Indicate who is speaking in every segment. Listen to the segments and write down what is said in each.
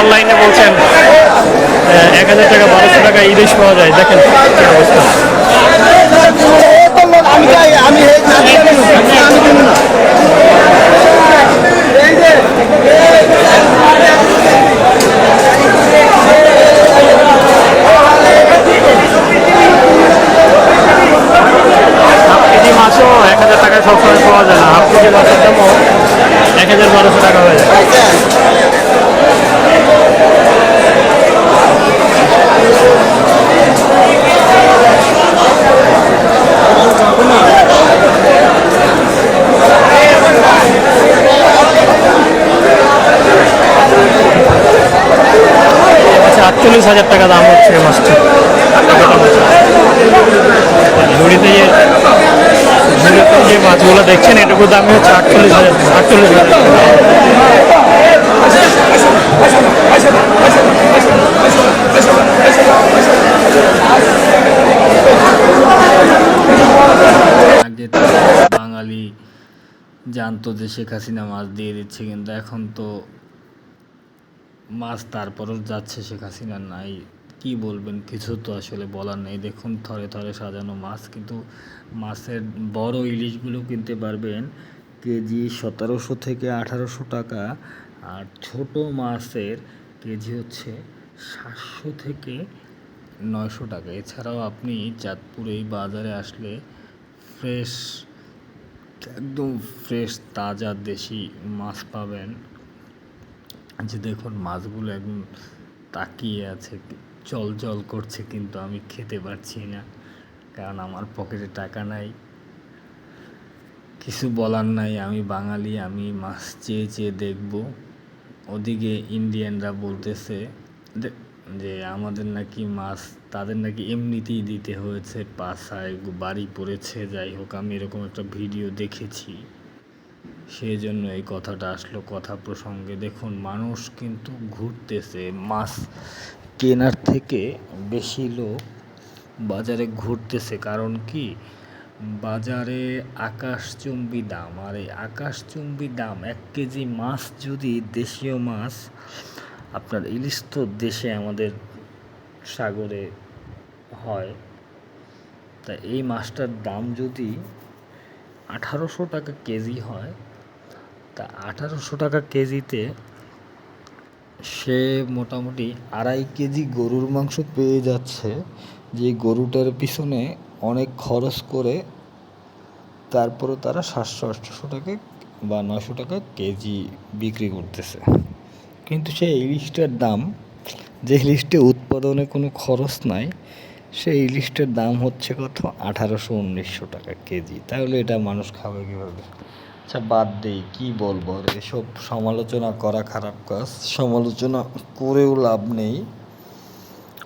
Speaker 1: অনলাইনে বলছেন এক হাজার টাকা বারোশো টাকা ইলিশ পাওয়া যায়। দেখেন অবস্থা
Speaker 2: আমি কিনবো না
Speaker 1: হাফ কেজি মাছও এক হাজার টাকায় সবসময় পাওয়া যায় না হাফ কেজি মাছের দামও এক হাজার বারোশো টাকা হয়ে যায় আচ্ছা আটচল্লিশ হাজার টাকা দাম হচ্ছে এই মাছটা ঝুড়িতে যে ঝুড়িতে যে মাছগুলো দেখছেন, এটুকু দামই হচ্ছে আটচল্লিশ হাজার আটচল্লিশ হাজার
Speaker 3: বাঙালি জানতো যে শেখ হাসিনা মাছ দিয়ে দিচ্ছে, কিন্তু এখন তো মাছ তারপরও যাচ্ছে শেখ হাসিনা নাই। কি বলবেন? কিছু তো আসলে বলার নেই। দেখুন, থরে থরে সাজানো মাছ, কিন্তু মাছের বড় ইলিশগুলো কিনতে পারবেন কেজি সতেরোশো থেকে আঠারোশো টাকা। আর ছোট মাছের কেজি হচ্ছে সাতশো থেকে নয়শো টাকা। এছাড়াও আপনি চাঁদপুর এই বাজারে আসলে ফ্রেশ, একদম ফ্রেশ, তাজা দেশি মাছ পাবেন। যে দেখুন, মাছগুলো একদম তাকিয়ে আছে। জল জল করছে কিন্তু আমি খেতে পারছি না। কারণ আমার পকেটে টাকা নাই। কিছু বলার নাই, আমি বাঙালি, আমি মাছ চেয়ে চেয়ে দেখব। ওদিকে ইন্ডিয়ানরা বলতেছে যে- আমাদের নাকি মাছ, তাদের নাকি এমনিতেই দিতে হয়েছে পাশায় বাড়ি পড়েছে, যাই হোক, আমি এরকম একটা ভিডিও দেখেছি। সেই জন্য এই কথাটা আসলো। কথা প্রসঙ্গে দেখুন, মানুষ কিন্তু ঘুরতেছে, মাছ কেনার থেকে বেশি লোক বাজারে ঘুরতেছে। কারণ কি? বাজারে আকাশচুম্বী দাম। আর এই আকাশচুম্বী দাম, এক কেজি মাছ যদি দেশীয় মাছ, আপনার ইলিশ তো দেশে আমাদের সাগরে হয়। তা এই মাছটার দাম যদি আঠারোশো টাকা কেজি হয়, তা আঠারোশো টাকা কেজিতে সে মোটামুটি আড়াই কেজি গরুর মাংস পেয়ে যাচ্ছে। যে গরুটার পিছনে অনেক খরচ করে তারপরে তারা সাতশো, আটশো টাকা বা নশো টাকা কেজি বিক্রি করতেছে। কিন্তু সেই ইলিশটার দাম, যে ইলিশটা উৎপাদনে কোনো খরচ নাই, সেই ইলিশটার দাম হচ্ছে কত? আঠারোশো, উনিশশো টাকা কেজি। তাহলে এটা মানুষ খাবে কীভাবে? আচ্ছা বাদ দেই কি বলব? এসব সমালোচনা করা খারাপ কাজ। সমালোচনা করেও লাভ নেই।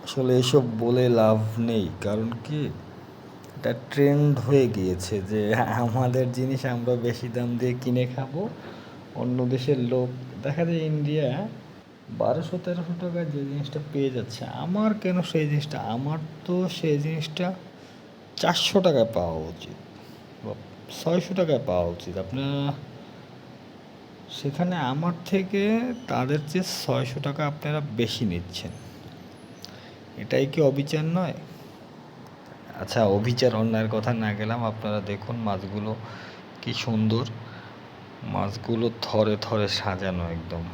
Speaker 3: আসলে এসব বলে লাভ নেই, কারণ কি? এটা ট্রেন্ড হয়ে গিয়েছে যে আমাদের জিনিস আমরা বেশি দাম দিয়ে কিনে খাব, অন্য দেশের লোক, দেখা যায় ইন্ডিয়া বারোশো, তেরোশো টাকায় যে জিনিসটা পেয়ে যাচ্ছে। আমার কেন সেই জিনিসটা? আমার তো সেই জিনিসটা চারশো টাকায় পাওয়া উচিত। ছয়শো টাকায় পাওয়া উচিত। আপনার সেখানে আমার থেকে তাদের চেয়ে ছয়শো টাকা আপনারা বেশি নিচ্ছেন। এটাই কি অবিচার নয়? আচ্ছা অবিচার অন্যায়ের কথা না গেলাম, আপনারা দেখুন মাছগুলো কি সুন্দর। মাছগুলো থরে থরে সাজানো একদম।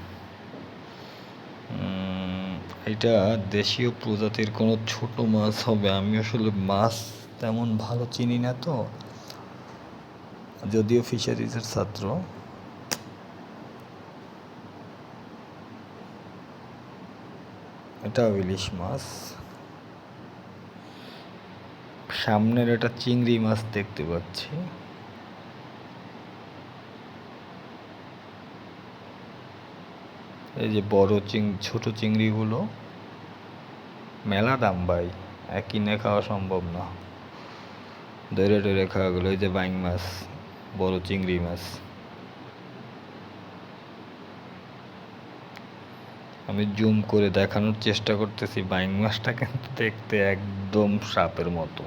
Speaker 3: এটা দেশীয় প্রজাতির কোনো ছোট মাছ হবে, আমি আসলে মাছ তেমন ভালো চিনি না তো। যদিও ফিশারিজের ছাত্র। এটা ইলিশ মাছ। সামনের একটা চিংড়ি মাছ দেখতে পাচ্ছি। এই যে বড় চিং, ছোট চিংড়িগুলো। মেলা দাম ভাই কিনে খাওয়া সম্ভব না। ধরে ধরে খাওয়াগুলো, এই যে বাইং মাছ। বড় চিংড়ি মাছ। আমি জুম করে দেখানোর চেষ্টা করতেছি, বাইং মাছটা কিন্তু দেখতে একদম সাপের মতো।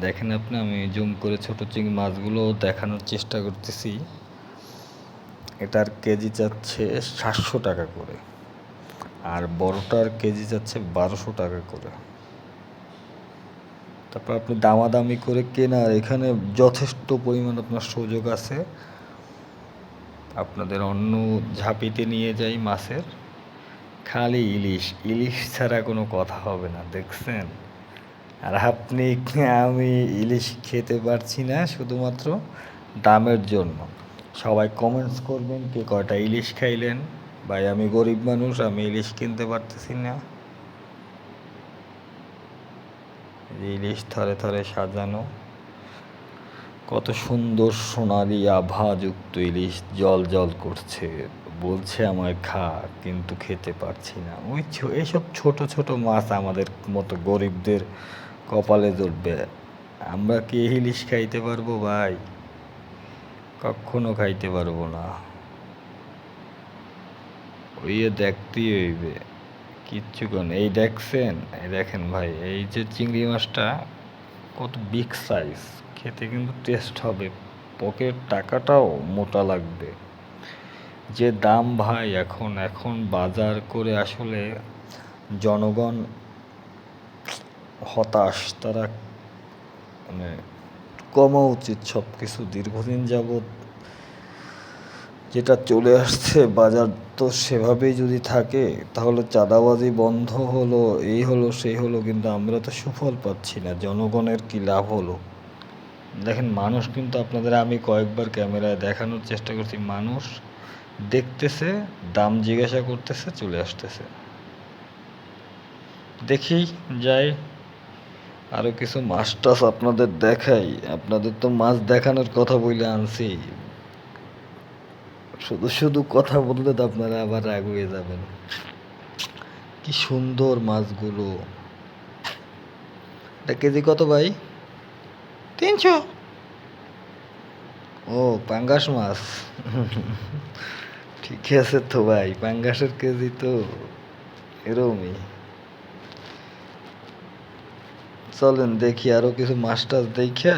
Speaker 3: দেখেন আপনি, আমি জুম করে ছোট চিংড়ি মাছগুলো দেখানোর চেষ্টা করতেছি। এটার কেজি চাচ্ছে সাতশো টাকা করে। আর বড়টার কেজি যাচ্ছে বারোশো টাকা করে। তারপর আপনি দামাদামি করে কেনার এখানে যথেষ্ট পরিমাণ আপনার সুযোগ আছে। আপনাদের অন্য ঝাঁপিতে নিয়ে যাই মাছের। খালি ইলিশ ইলিশ ছাড়া কোনো কথা হবে না, দেখছেন? আর আপনি, আমি ইলিশ খেতে পারছি না, শুধুমাত্র দামের জন্য। সবাই কমেন্টস করবেন, কে কয়টা ইলিশ খাইলেন? ভাই, আমি গরিব মানুষ, আমি ইলিশ কিনতে পারতেছি না এই যে ইলিশ থরে থরে সাজানো। কত সুন্দর সোনালি আভাযুক্ত ইলিশ জল জল করছে, বলছে আমায় খা, কিন্তু খেতে পারছি না। ওই এইসব ছোট ছোট মাছ আমাদের মতো গরিবদের কপালে জুটবে আমরা কি ইলিশ খাইতে পারব ভাই? কখনো খাইতে পারব না। ওই দেখতেই হইবে। কিচ্ছু কোন এই দেখছেন? এই দেখেন ভাই, এই যে চিংড়ি মাছটা কত বিগ সাইজ খেতে কিন্তু টেস্ট হবে। পকেট টাকাটাও মোটা লাগবে। যে দাম ভাই এখন এখন বাজার করে আসলে জনগণ হতাশ। তারা মানে কমা উচিত সব কিছু দীর্ঘদিন যাবৎ যেটা চলে আসছে বাজার তো সেভাবেই যদি থাকে, তাহলে চাঁদাবাজি বন্ধ হলো, এই হলো, সেই হলো, কিন্তু আমরা তো সুফল পাচ্ছি না, জনগণের কি লাভ হলো? দেখেন, মানুষ কিন্তু আপনাদের, আমি কয়েকবার ক্যামেরায় দেখানোর চেষ্টা করছি, মানুষ দেখতেছে, দাম জিজ্ঞাসা করতেছে, চলে আসতেছে। দেখি, যাই আরও কিছু মাছ টাছ আপনাদের দেখাই, আপনাদের তো মাছ দেখানোর কথা বলে আনছি। শুধু শুধু কথা বললে তো আপনারা আবার রাগ হয়ে যাবেন। কি সুন্দর মাছগুলো। এটা কেজি কত ভাই? তিনশো। ও পাঙ্গাস মাছ। ঠিক আছে তো ভাই পাঙ্গাসের কেজি তো এরমই। চলেন দেখি আরও কিছু মাছ টাছ দেখা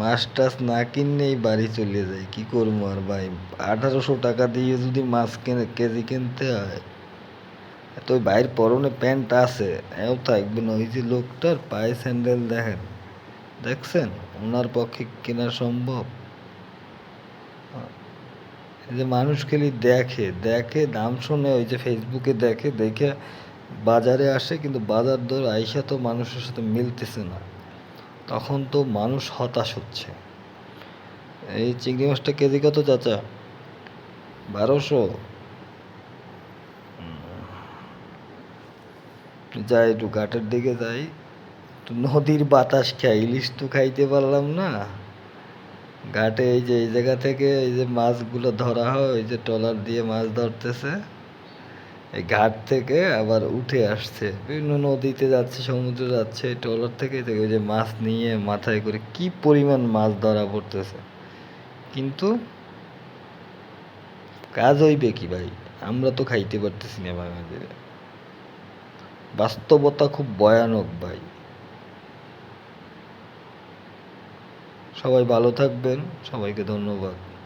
Speaker 3: মাছ টাছ না কিনলেই বাড়ি চলে যাই কি করব আর ভাই? আঠারোশো টাকা দিয়ে যদি মাছ কেনে, কেজি কিনতে হয়? তো ওই ভাইয়ের পরনে প্যান্ট আছে, এও থাকবে না ওই যে লোকটার পায়ে স্যান্ডেল দেখেন। দেখছেন? ওনার পক্ষে কেনা সম্ভব? যে মানুষ খালি দেখে দেখে দাম শুনে ওই যে ফেসবুকে দেখে দেখে বাজারে আসে, কিন্তু বাজার দর আইসা তো মানুষের সাথে মিলতেছে না। তখন তো মানুষ হতাশ হচ্ছে। এই চিংড়ি মাছটা কেজি কত চাচা? বারোশো। যাই, একটু ঘাটের দিকে যাই। একটু নদীর বাতাস খাই, ইলিশ তো খাইতে পারলাম না। ঘাটে এই যে, এই জায়গা থেকে এই যে মাছগুলো ধরা হয়, ওই যে ট্রলার দিয়ে মাছ ধরতেছে। এই ঘাট থেকে আবার উঠে আসছে। বিভিন্ন নদীতে যাচ্ছে, সমুদ্রে যাচ্ছে ট্রলার থেকে এই যে- মাছ নিয়ে মাথায় করে কি পরিমাণ মাছ ধরা পড়তেছে। কিন্তু কাজ হইবে কি ভাই? আমরা তো খাইতে পারতেছি না বাঙালিরা। বাস্তবতা খুব ভয়ানক ভাই। সবাই ভালো থাকবেন, সবাইকে ধন্যবাদ।